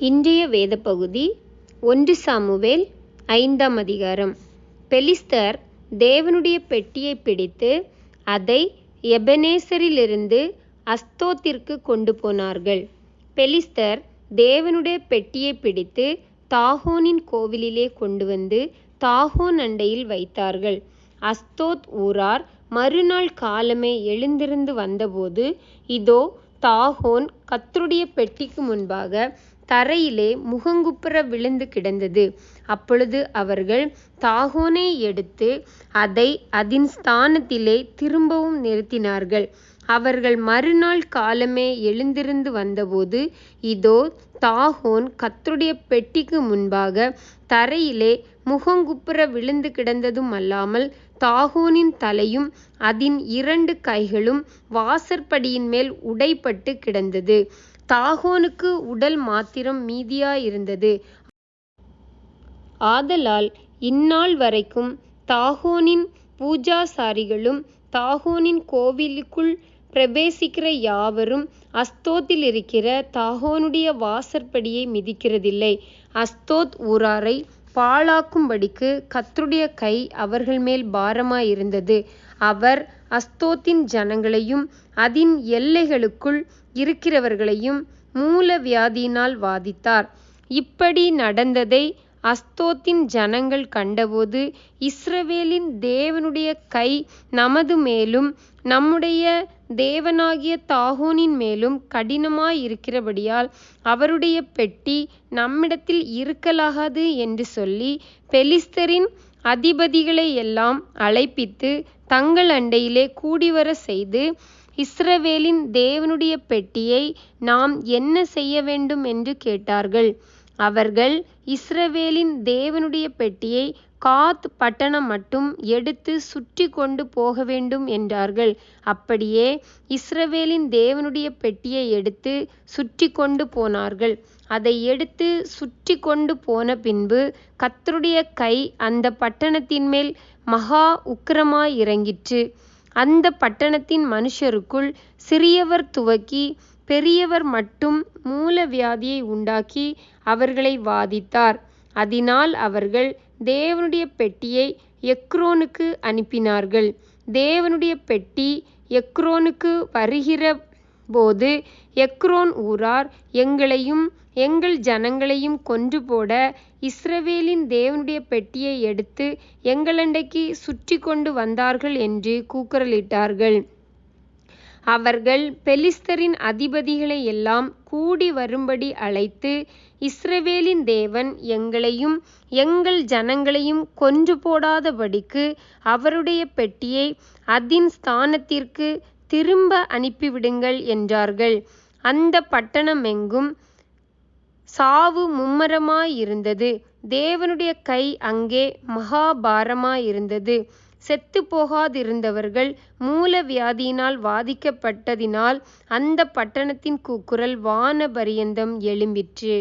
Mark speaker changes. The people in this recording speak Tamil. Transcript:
Speaker 1: இன்றைய வேத பகுதி ஒன்று சாமுவேல் ஐந்தாம் அதிகாரம். பெலிஸ்தர் தேவனுடைய பெட்டியை பிடித்து அதை எபெனேசரிலிருந்து அஸ்தோத்திற்கு கொண்டு போனார்கள். பெலிஸ்தர் தேவனுடைய பெட்டியை பிடித்து தாகோனின் கோவிலிலே கொண்டு வந்து தாகோன் அண்டையில் வைத்தார்கள். அஸ்தோத் ஊரார் மறுநாள் காலமே எழுந்திருந்து வந்தபோது இதோ தாகோன் கத்தருடைய பெட்டிக்கு முன்பாக தரையிலே முகங்குப்புற விழுந்து கிடந்தது. அப்பொழுது அவர்கள் தாகோனை எடுத்து அதை அதின் ஸ்தானத்திலே திரும்பவும் நிறுத்தினார்கள். அவர்கள் மறுநாள் காலமே எழுந்திருந்து வந்தபோது இதோ தாகோன் கத்துடைய பெட்டிக்கு முன்பாக தரையிலே முகங்குப்புற விழுந்து கிடந்ததும் அல்லாமல் தாகோனின் தலையும் அதன் இரண்டு கைகளும் வாசற்படியின் மேல் உடைப்பட்டு கிடந்தது. தாகோனுக்கு உடல் மாத்திரம் மீதியாயிருந்தது. ஆதலால் இந்நாள் வரைக்கும் தாகோனின் பூஜாசாரிகளும் தாகோனின் கோவிலுக்குள் பிரவேசிக்கிற யாவரும் அஸ்தோத்திலிருக்கிற தாகோனுடைய வாசற்படியை மிதிக்கிறதில்லை. அஸ்தோத் ஊராரை பாழாக்கும்படிக்கு கத்துடைய கை அவர்கள் மேல் பாரமாயிருந்தது. அவர் அஸ்தோத்தின் ஜனங்களையும் அதின் எல்லைகளுக்குள் இருக்கிறவர்களையும் மூல வியாதியினால் வாதித்தார். இப்படி நடந்ததை அஸ்தோத்தின் ஜனங்கள் கண்டபோது இஸ்ரவேலின் தேவனுடைய கை நமது மேலும் நம்முடைய தேவனாகிய தாகோனின் மேலும் கடினமாயிருக்கிறபடியால் அவருடைய பெட்டி நம்மிடத்தில் இருக்கலாகாது என்று சொல்லி பெலிஸ்தரின் அதிபதிகளை எல்லாம் அழைப்பித்து தங்கள் அண்டையிலே கூடிவர செய்து இஸ்ரவேலின் தேவனுடைய பெட்டியை நாம் என்ன செய்ய வேண்டும் என்று கேட்டார்கள். அவர்கள் இஸ்ரவேலின் தேவனுடைய பெட்டியை காத் பட்டணம் மட்டும் எடுத்து சுற்றி கொண்டு போக வேண்டும் என்றார்கள். அப்படியே இஸ்ரவேலின் தேவனுடைய பெட்டியை எடுத்து சுற்றி கொண்டு போனார்கள். அதை எடுத்து சுற்றி கொண்டு போன பின்பு கர்த்தருடைய கை அந்த பட்டணத்தின் மேல் மகா உக்கிரமாய் இறங்கிற்று. அந்த பட்டணத்தின் மனுஷருக்குள் சிறியவர் துவக்கி பெரியவர் மட்டும் மூல வியாதியை உண்டாக்கி அவர்களை வாதித்தார். அதனால் அவர்கள் தேவனுடைய பெட்டியை எக்ரோனுக்கு அனுப்பினார்கள். தேவனுடைய பெட்டி எக்ரோனுக்கு வருகிற போது எக்ரோன் ஊரார் எங்களையும் எங்கள் ஜனங்களையும் கொன்று போட இஸ்ரவேலின் தேவனுடைய பெட்டியை எடுத்து எங்களண்டைக்கு சுற்றி கொண்டு வந்தார்கள் என்று கூக்குரலிட்டார்கள். அவர்கள் பெலிஸ்தரின் அதிபதிகளை எல்லாம் கூடி வரும்படி அழைத்து இஸ்ரவேலின் தேவன் எங்களையும் எங்கள் ஜனங்களையும் கொன்று போடாதபடிக்கு அவருடைய பெட்டியை அதின் ஸ்தானத்திற்கு திரும்ப அனுப்பிவிடுங்கள் என்றார்கள். அந்த பட்டணமெங்கும் சாவு மும்மரமாயிருந்தது. தேவனுடைய கை அங்கே மகாபாரமாயிருந்தது. செத்து போகாதிருந்தவர்கள் மூல வியாதியினால் வாதிக்கப்பட்டதினால் அந்த பட்டணத்தின் கூக்குரல் வான பரியந்தம் எழும்பிற்று.